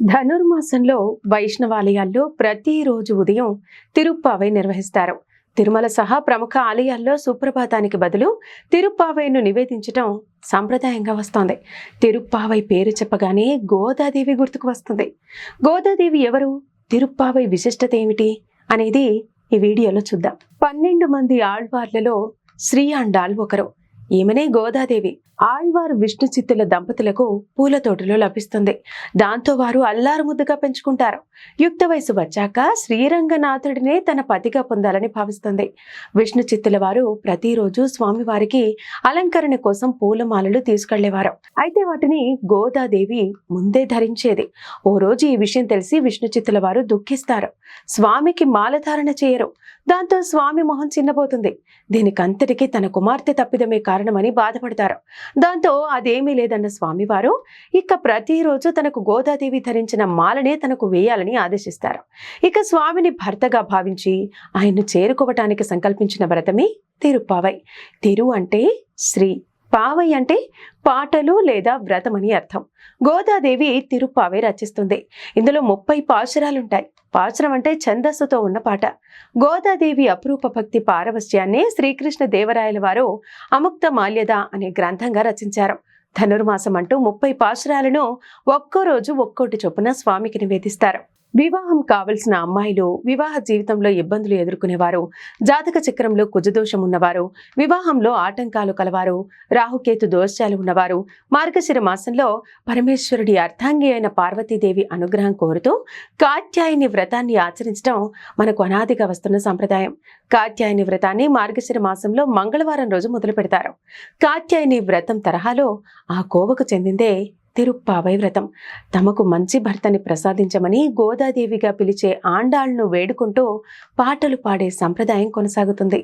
ధనుర్మాసంలో వైష్ణవాలయాల్లో ప్రతిరోజు ఉదయం తిరుప్పావై నిర్వహిస్తారు. తిరుమల సహా ప్రముఖ ఆలయాల్లో సుప్రభాతానికి బదులు తిరుప్పావైను నివేదించటం సాంప్రదాయంగా వస్తోంది. తిరుప్పావై పేరు చెప్పగానే గోదాదేవి గుర్తుకు వస్తుంది. గోదాదేవి ఎవరు? తిరుప్పావై విశిష్టత ఏమిటి? అనేది ఈ వీడియోలో చూద్దాం. పన్నెండు మంది ఆళ్వార్లలో శ్రీ అండాల్ ఒకరు. ఈమెనే గోదాదేవి. ఆళ్వార్ విష్ణు చిత్తుల దంపతులకు పూల తోటలో లభిస్తుంది. దాంతో వారు అల్లారు ముద్దుగా పెంచుకుంటారు. యుక్త వయసు వచ్చాక శ్రీరంగనాథుడినే తన పతిగా పొందాలని భావిస్తుంది. విష్ణు చిత్తుల వారు ప్రతిరోజు స్వామివారికి అలంకరణ కోసం పూలమాలలు తీసుకెళ్ళేవారు. అయితే వాటిని గోదాదేవి ముందే ధరించేది. ఓ రోజు ఈ విషయం తెలిసి విష్ణు చిత్తుల వారు దుఃఖిస్తారు. స్వామికి మాలధారణ చేయరు. దాంతో స్వామి మొహం చిన్నబోతుంది. దీనికంతటికీ తన కుమార్తె తప్పిదమే కారణమని బాధపడతారు. దాంతో అదేమీ లేదన్న స్వామివారు ఇక ప్రతిరోజు తనకు గోదాదేవి ధరించిన మాలనే తనకు వేయాలని ఆదేశిస్తారు. ఇక స్వామిని భర్తగా భావించి ఆయన్ను చేరుకోవటానికి సంకల్పించిన వ్రతమే తిరుపావై. తిరు అంటే శ్రీ పావై అంటే పాటలు లేదా వ్రతమని అర్థం. గోదాదేవి తిరుపావై రచిస్తుంది. ఇందులో ముప్పై పాశురాలుంటాయి. పాశురం అంటే ఛందస్సుతో ఉన్న పాట. గోదాదేవి అపురూప భక్తి పారవస్యాన్ని శ్రీకృష్ణ దేవరాయల వారు అముక్త మాల్యద అనే గ్రంథంగా రచించారు. ధనుర్మాసం అంటూ ముప్పై పాశురాలను ఒక్కో రోజు ఒక్కోటి చొప్పున స్వామికి నివేదిస్తారు. వివాహం కావలసిన అమ్మాయిలు వివాహ జీవితంలో ఇబ్బందులు ఎదుర్కొనేవారు. జాతక చక్రంలో కుజదోషం ఉన్నవారు వివాహంలో ఆటంకాలు కలవారు రాహుకేతు దోషాలు ఉన్నవారు. మార్గశిర మాసంలో పరమేశ్వరుడి అర్థాంగి అయిన పార్వతీదేవి అనుగ్రహం కోరుతూ కాత్యాయని వ్రతాన్ని ఆచరించడం మనకు అనాదిగా వస్తున్న సంప్రదాయం. కాత్యాయని వ్రతాన్ని మార్గశిర మాసంలో మంగళవారం రోజు మొదలు పెడతారు కాత్యాయని వ్రతం తరహాలో ఆ కోవకు చెందిందే తిరుప్పావై వ్రతం. తమకు మంచి భర్తని ప్రసాదించమని గోదాదేవిగా పిలిచే ఆండాళ్ళను వేడుకుంటూ పాటలు పాడే సంప్రదాయం కొనసాగుతుంది.